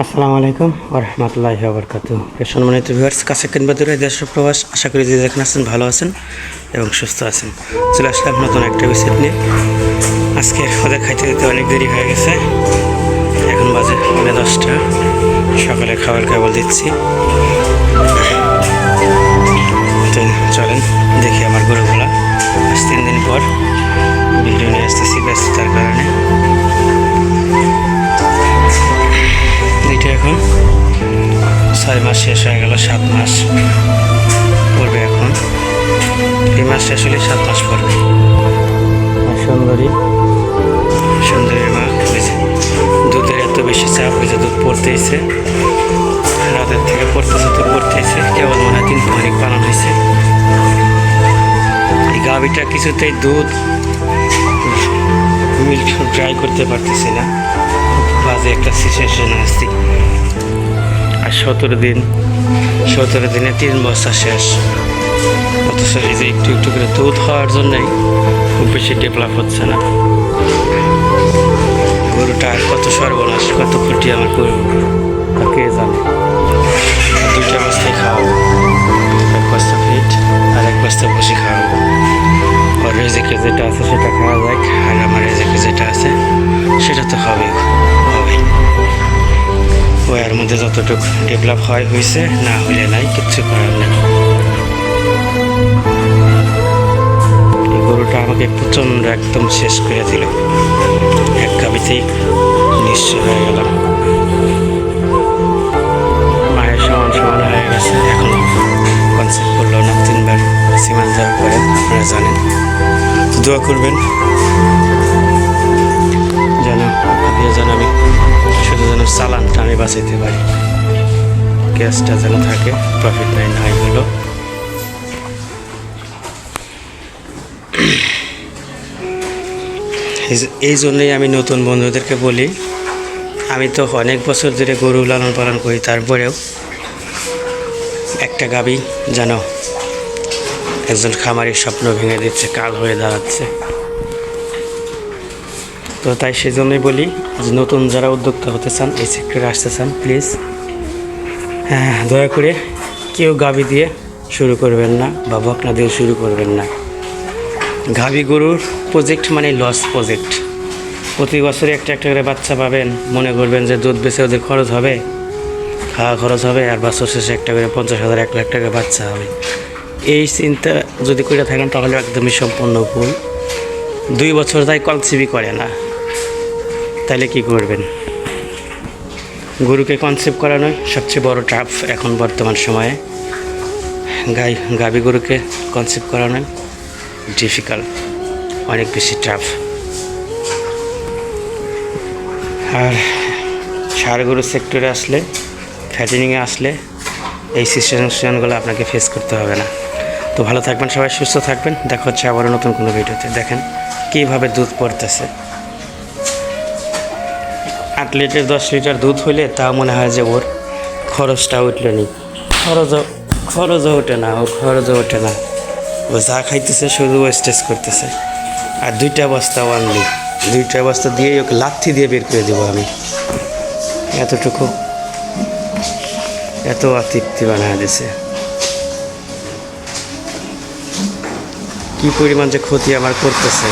আসসালামু আলাইকুম ওরহমতুল্লাহ বরকাত সম্মানিত ভিউয়ার্স কাছে কিংবা দূরে দেশ প্রবাস, আশা করি যে যেখানে আছেন ভালো আছেন এবং সুস্থ আছেন। চলে আসলাম নতুন একটা বিষয় নিয়ে। আজকে ওদের খাইতে দিতে অনেক দেরি হয়ে গেছে। এখন বাজে পৌনে দশটা। সকালে খাবার কেবল দিচ্ছি। চলেন, দেখি আমার গরুগুলা। আজ তিন দিন পর নিয়ে আসতেছি, ব্যস্ততার কারণে। ছয় মাস শেষ হয়ে গেল সাত মাস পড়বে এখন। এই মাস শেষ হলে সাত মাস পড়বে। সুন্দরী? সুন্দরীর মা দুধের এত বেশি চাপ হয়েছে দুধ পড়তেইছে। রাতের থেকে পড়তেছে তো পড়তেইছে। কেবল মনে হয় তিন অনেক পালন হয়েছে। এই গাভিটা কিছুতেই দুধ মিল্ক ড্রাই করতে পারতেছি না। বাজে একটা সিচুয়েশনে আসছি আর সতেরো দিন, সতেরো দিনে তিন বস্তা শেষ। অথচ এই যে একটু একটু করে দুধ হওয়ার জন্যই খুব বেশি ডেভেলপ হচ্ছে না। গরুটা আর কত সর্বনাশ, কত ক্ষতি আমার করব কে জানে? দুইটা বস্তায় খাওয়াবো, এক বস্তা ফিট আর এক বস্তা বসে খাওয়াবো। ওর রেজেকে যেটা আছে সেটা খাওয়া যাক, আর আমার রেজেকে যেটা আছে সেটা তো হবে মধ্যে যতটুকু ডেভেলপ হয় হয়েছে না হইলে নাই, কিচ্ছু করার নেই। এই গরুটা আমাকে প্রচণ্ড একদম শেষ করে দিল। এক গাবিতেই নিঃস্ব হয়ে গেলাম মায়ের সমান সমান হয়ে গেছে, এখন কনসেপ্ট করল না, তিনবার সিমান দেওয়ার পরে, আপনারা জানেন। দোয়া করবেন। বাঁচাইতে পারি। গ্যাসটা যেন থাকে প্রফিট নাই নাই হলো। এই জন্যই আমি নতুন বন্ধুদেরকে বলি, আমি তো অনেক বছর ধরে গরু লালন পালন করি, তারপরেও একটা গাবি যেন একজন খামারের স্বপ্ন ভেঙে দিচ্ছে কাল হয়ে দাঁড়াচ্ছে। তো তাই সেজন্যই বলি যে নতুন যারা উদ্যোক্তা হতে চান, এই সেক্টরে আসতে চান প্লিজ হ্যাঁ দয়া করে কেউ গাবি দিয়ে শুরু করবেন না বা বকনা দিয়ে শুরু করবেন না। গাভী গরুর প্রজেক্ট মানে লস প্রজেক্ট প্রতি বছরে একটা একটা করে বাচ্চা পাবেন, মনে করবেন যে দুধ বেছে ওদের খরচ হবে, খাওয়া খরচ হবে, আর বছর শেষে একটা করে পঞ্চাশ হাজার, এক লাখ টাকা বাচ্চা হবে। এই চিন্তা যদি করে থাকেন তাহলে একদমই সম্পূর্ণ ভুল। দুই বছর তাই কনসিভই করে না। তাহলে কি করবেন? গরুকে কনসেপ্ট করানোই সবচেয়ে বড় টাফ এখন বর্তমান সময়ে। গাই গাভী গরুকে কনসেপ্ট করানোই ডিফিকাল্ট অনেক বেশি টাফ আর ষাড় গরু সেক্টরে আসলে ফ্যাটেনিংয়ে আসলে, এই সিচুয়েশনগুলো আপনাকে ফেস করতে হবে না। তো ভালো থাকবেন সবাই, সুস্থ থাকবেন। দেখা হচ্ছে আবারও নতুন কোনো ভিডিওতে। দেখেন কীভাবে দুধ পড়তেছে। আট লিটার, দশ লিটার দুধ হইলে তা মনে হয় যে ওর খরচটা উঠলে নি। খরচও খরচও ওঠে না ওর খরচও ওঠে না। ও যা খাইতেছে, শুধু ওয়েস্টেজ করতেছে। আর দুইটা বস্তা ওয়ানলি দুইটা বস্তা দিয়েই ওকে লাথি দিয়ে বের করে দেবো আমি। এতটুকু, এত অতৃপ্তি বানায় দিছে। কি পরিমাণ যে ক্ষতি আমার করতেছে।